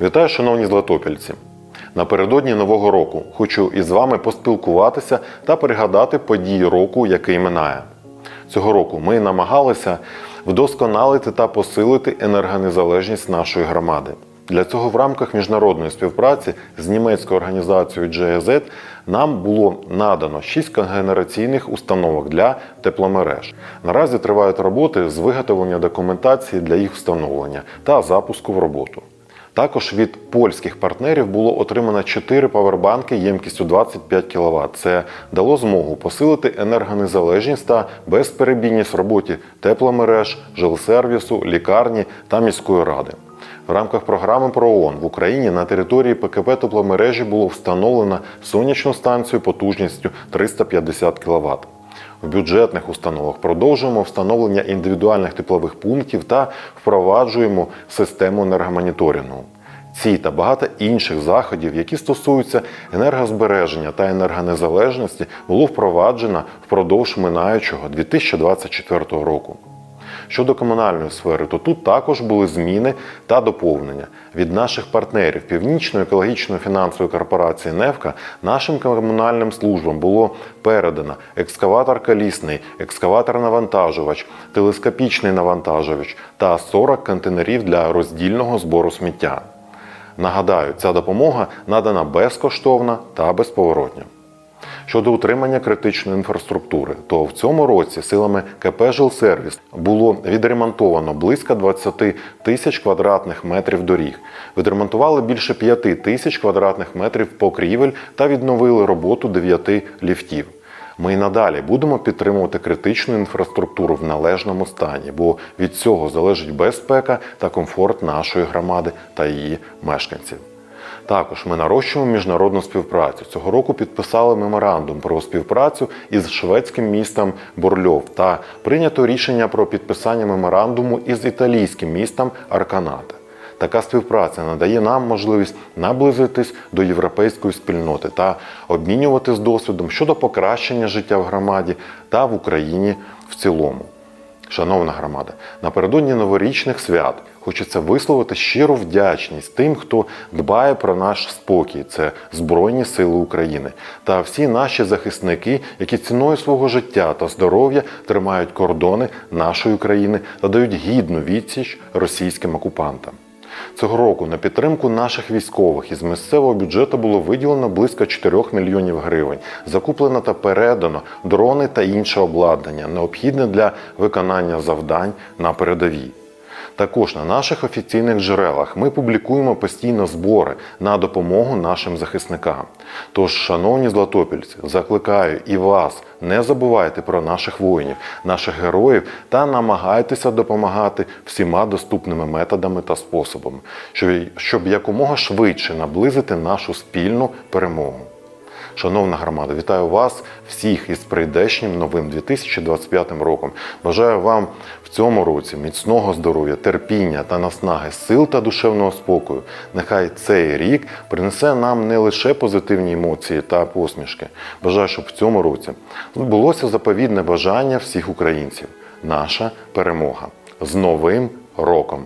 Вітаю, шановні златопільці! Напередодні Нового року хочу із вами поспілкуватися та пригадати події року, який минає. Цього року ми намагалися вдосконалити та посилити енергонезалежність нашої громади. Для цього в рамках міжнародної співпраці з німецькою організацією GEZ нам було надано 6 когенераційних установок для тепломереж. Наразі тривають роботи з виготовлення документації для їх встановлення та запуску в роботу. Також від польських партнерів було отримано 4 павербанки ємкістю 25 кВт. Це дало змогу посилити енергонезалежність та безперебійність в роботі тепломереж, жилсервісу, лікарні та міської ради. В рамках програми ПРООН в Україні на території ПКП тепломережі було встановлено сонячну станцію потужністю 350 кВт. В бюджетних установах продовжуємо встановлення індивідуальних теплових пунктів та впроваджуємо систему енергомоніторингу. Ці та багато інших заходів, які стосуються енергозбереження та енергонезалежності, було впроваджено впродовж минаючого 2024 року. Щодо комунальної сфери, то тут також були зміни та доповнення від наших партнерів Північної екологічної фінансової корпорації «Невка» нашим комунальним службам було передано екскаватор колісний, екскаватор-навантажувач, телескопічний навантажувач та 40 контейнерів для роздільного збору сміття. Нагадаю, ця допомога надана безкоштовно та безповоротня. Щодо утримання критичної інфраструктури, то в цьому році силами КП «Жилсервіс» було відремонтовано близько 20 тисяч квадратних метрів доріг. Відремонтували більше 5 тисяч квадратних метрів покрівель та відновили роботу 9 ліфтів. Ми й надалі будемо підтримувати критичну інфраструктуру в належному стані, бо від цього залежить безпека та комфорт нашої громади та її мешканців. Також ми нарощуємо міжнародну співпрацю. Цього року підписали меморандум про співпрацю із шведським містом Борльов та прийнято рішення про підписання меморандуму із італійським містом Арканата. Така співпраця надає нам можливість наблизитись до європейської спільноти та обмінюватись досвідом щодо покращення життя в громаді та в Україні в цілому. Шановна громада, напередодні новорічних свят хочеться висловити щиру вдячність тим, хто дбає про наш спокій. Це Збройні Сили України та всі наші захисники, які ціною свого життя та здоров'я тримають кордони нашої країни та дають гідну відсіч російським окупантам. Цього року на підтримку наших військових із місцевого бюджету було виділено близько 4 мільйонів гривень. Закуплено та передано дрони та інше обладнання, необхідне для виконання завдань на передовій. Також на наших офіційних джерелах ми публікуємо постійно збори на допомогу нашим захисникам. Тож, шановні златопільці, закликаю і вас, не забувайте про наших воїнів, наших героїв та намагайтеся допомагати всіма доступними методами та способами, щоб- якомога швидше наблизити нашу спільну перемогу. Шановна громада, вітаю вас всіх із прийдешнім новим 2025 роком. Бажаю вам в цьому році міцного здоров'я, терпіння та наснаги, сил та душевного спокою. Нехай цей рік принесе нам не лише позитивні емоції та посмішки. Бажаю, щоб в цьому році збулося заповідне бажання всіх українців. Наша перемога з новим роком!